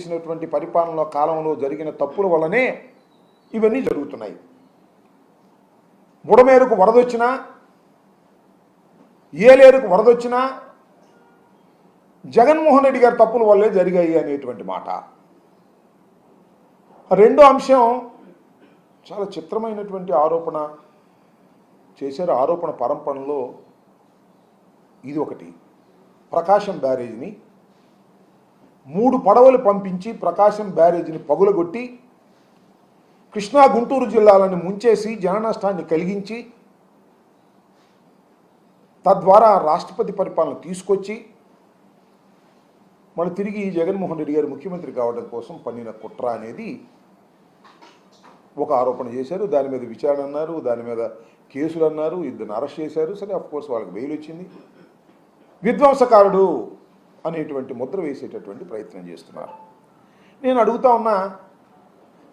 చేసినటువంటి పరిపాలన కాలంలో జరిగిన తప్పుల వల్లనే ఇవన్నీ జరుగుతున్నాయి. బుడమేరుకు వరదొచ్చినా ఏలేరుకు వరదొచ్చినా జగన్మోహన్ రెడ్డి గారి తప్పుల వల్లే జరిగాయి అనేటువంటి మాట. రెండో అంశం చాలా చిత్రమైనటువంటి ఆరోపణ చేశారు. ఆరోపణ పరంపరలో ఇది ఒకటి. ప్రకాశం బ్యారేజ్ని మూడు పడవలు పంపించి ప్రకాశం బ్యారేజీని పగులగొట్టి కృష్ణా గుంటూరు జిల్లాలను ముంచేసి జన నష్టాన్ని కలిగించి తద్వారా రాష్ట్రపతి పరిపాలన తీసుకొచ్చి మళ్ళీ తిరిగి జగన్మోహన్ రెడ్డి గారు ముఖ్యమంత్రి కావడం కోసం పన్నిన కుట్ర అనేది ఒక ఆరోపణ చేశారు. దాని మీద విచారణ అన్నారు. దాని మీద కేసులు అన్నారు. ఇద్దరిని అరెస్ట్ చేశారు. సరే అఫ్ కోర్స్ వాళ్ళకి బెయిల్ వచ్చింది. విధ్వంసకారుడు అనేటువంటి ముద్ర వేసేటటువంటి ప్రయత్నం చేస్తున్నారు. నేను అడుగుతా ఉన్నా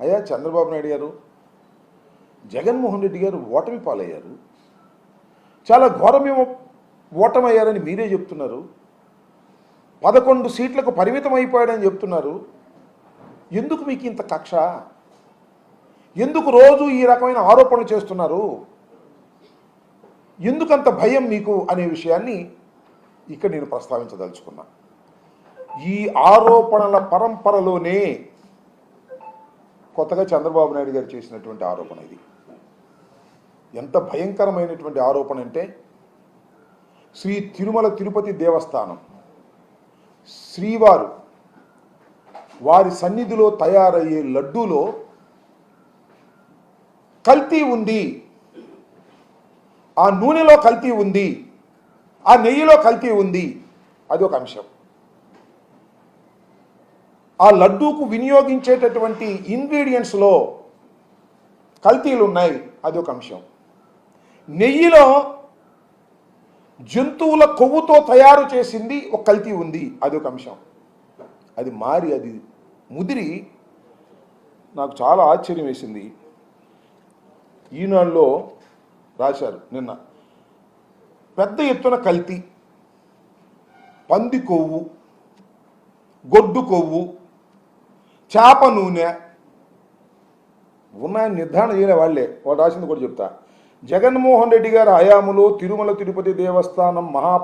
అయ్యా చంద్రబాబు నాయుడు గారు జగన్మోహన్ రెడ్డి గారు ఓటమి పాలయ్యారు. చాలా ఘోరమేమో ఓటమయ్యారని మీరే చెప్తున్నారు. పదకొండు సీట్లకు పరిమితం అయిపోయాడని చెప్తున్నారు. ఎందుకు మీకు ఇంత కక్ష? ఎందుకు రోజు ఈ రకమైన ఆరోపణలు చేస్తున్నారు? ఎందుకంత భయం మీకు అనే విషయాన్ని ఇక్కడ నేను ప్రస్తావించదలుచుకున్నా. ఈ ఆరోపణల పరంపరలోనే కొత్తగా చంద్రబాబు నాయుడు గారు చేసినటువంటి ఆరోపణ ఇది. ఎంత భయంకరమైనటువంటి ఆరోపణ అంటే శ్రీ తిరుమల తిరుపతి దేవస్థానం శ్రీవారు వారి సన్నిధిలో తయారయ్యే లడ్డూలో కల్తీ ఉంది. ఆ నూనెలో కల్తీ ఉంది. ఆ నెయ్యిలో కల్తీ ఉంది. అది ఒక అంశం. ఆ లడ్డూకు వినియోగించేటటువంటి ఇంగ్రీడియంట్స్లో కల్తీలు ఉన్నాయి అది ఒక అంశం. నెయ్యిలో జంతువుల కొవ్వుతో తయారు చేసింది ఒక కల్తీ ఉంది. అది ఒక అంశం. అది మారి అది ముదిరి నాకు చాలా ఆశ్చర్యం వేసింది. ఈనాడులో రాశారు నిన్న. పెద్ద ఎత్తున కల్తీ. పంది కొవ్వు గొడ్డు కొవ్వు చేప నూనె. ఉన్నాయని నిర్ధారణ చేయలే వాళ్ళే. వాళ్ళు రాసింది కూడా చెప్తా. జగన్మోహన్ రెడ్డి గారి హయాములో తిరుమల తిరుపతి దేవస్థానం మహా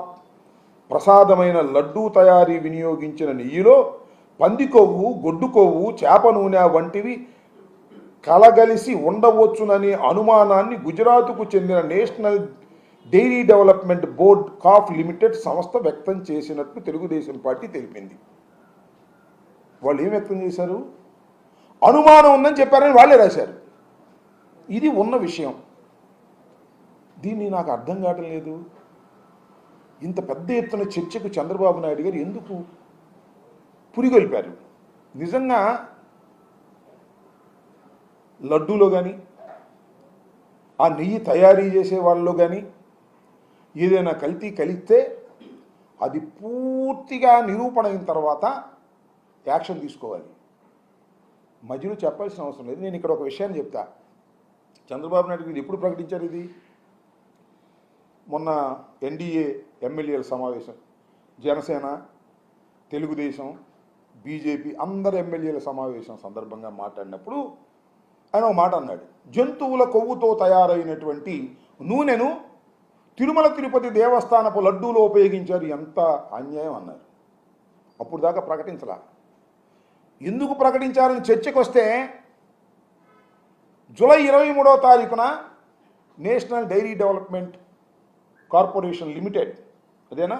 ప్రసాదమైన లడ్డూ తయారీ వినియోగించిన నెయ్యిలో పంది కొవ్వు గొడ్డు కొవ్వు చేప నూనె వంటివి కలగలిసి ఉండవచ్చుననే అనుమానాన్ని గుజరాత్కు చెందిన నేషనల్ డైరీ డెవలప్మెంట్ బోర్డ్ కాఫ్ లిమిటెడ్ సంస్థ వ్యక్తం చేసినట్లు తెలుగుదేశం పార్టీ తెలిపింది. వాళ్ళు ఏం వ్యక్తం చేశారు? అనుమానం ఉందని చెప్పారని వాళ్ళే రాశారు. ఇది ఉన్న విషయం. దీన్ని నాకు అర్థం కావటం లేదు. ఇంత పెద్ద ఎత్తున చర్చకు చంద్రబాబు నాయుడు గారు ఎందుకు పురిగొల్పారు? నిజంగా లడ్డూలో కానీ ఆ నెయ్యి తయారీ చేసే వాళ్ళలో కానీ ఏదైనా కల్తీ కలిస్తే అది పూర్తిగా నిరూపణ అయిన తర్వాత యాక్షన్ తీసుకోవాలి. మధ్యలో చెప్పాల్సిన అవసరం లేదు. నేను ఇక్కడ ఒక విషయాన్ని చెప్తా. చంద్రబాబు నాయుడు ఇది ఎప్పుడు ప్రకటించారు ఇది? మొన్న ఎన్డీఏ ఎమ్మెల్యేల సమావేశం. జనసేన తెలుగుదేశం బీజేపీ అందరు ఎమ్మెల్యేల సమావేశం సందర్భంగా మాట్లాడినప్పుడు ఆయన ఒక మాట అన్నాడు. జంతువుల కొవ్వుతో తయారైనటువంటి నూనెను తిరుమల తిరుపతి దేవస్థానపు లడ్డూలో ఉపయోగించారు ఎంత అన్యాయం అన్నారు. అప్పుడు దాకా ప్రకటించలా. ఎందుకు ప్రకటించారని చర్చకు వస్తే జూలై ఇరవై మూడవ తారీఖున national dairy development corporation limited అదేనా?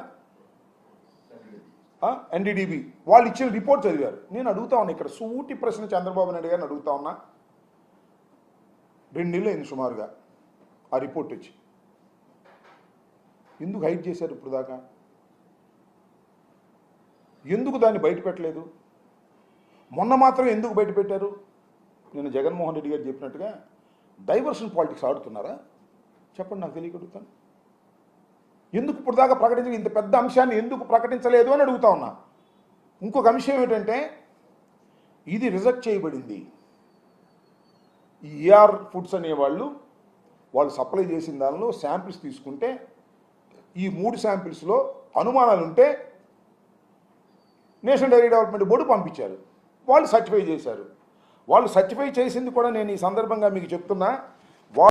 ఎన్డీడీబీ వాళ్ళు ఇచ్చిన రిపోర్ట్ చదివారు. నేను అడుగుతా ఉన్నా ఇక్కడ సూటి ప్రశ్న చంద్రబాబు నాయుడు గారిని అడుగుతా ఉన్నా. రెండు నెలలు అయింది సుమారుగా ఆ రిపోర్ట్ వచ్చి. ఎందుకు హైట్ చేశారు ఇప్పుడు దాకా ఎందుకు దాన్ని బయట పెట్టలేదు? మొన్న మాత్రం ఎందుకు బయట పెట్టారు? నేను జగన్మోహన్ రెడ్డి గారు చెప్పినట్టుగా డైవర్షన్ పాలిటిక్స్ ఆడుతున్నారా? చెప్పండి నాకు తెలియగలుగుతాను ఎందుకు ఇప్పుడు దాకా ప్రకటించ ఇంత పెద్ద అంశాన్ని ఎందుకు ప్రకటించలేదు అని అడుగుతా ఉన్నా. ఇంకొక అంశం ఏంటంటే ఇది రిజెక్ట్ చేయబడింది. ఈఆర్ ఫుడ్స్ అనేవాళ్ళు వాళ్ళు సప్లై చేసిన దానిలో శాంపిల్స్ తీసుకుంటే ఈ మూడు శాంపిల్స్లో అనుమానాలు ఉంటే నేషనల్ డైరీ డెవలప్మెంట్ బోర్డు పంపించారు. వాళ్ళు సర్టిఫై చేశారు. వాళ్ళు సర్టిఫై చేసింది కూడా నేను ఈ సందర్భంగా మీకు చెప్తున్నా.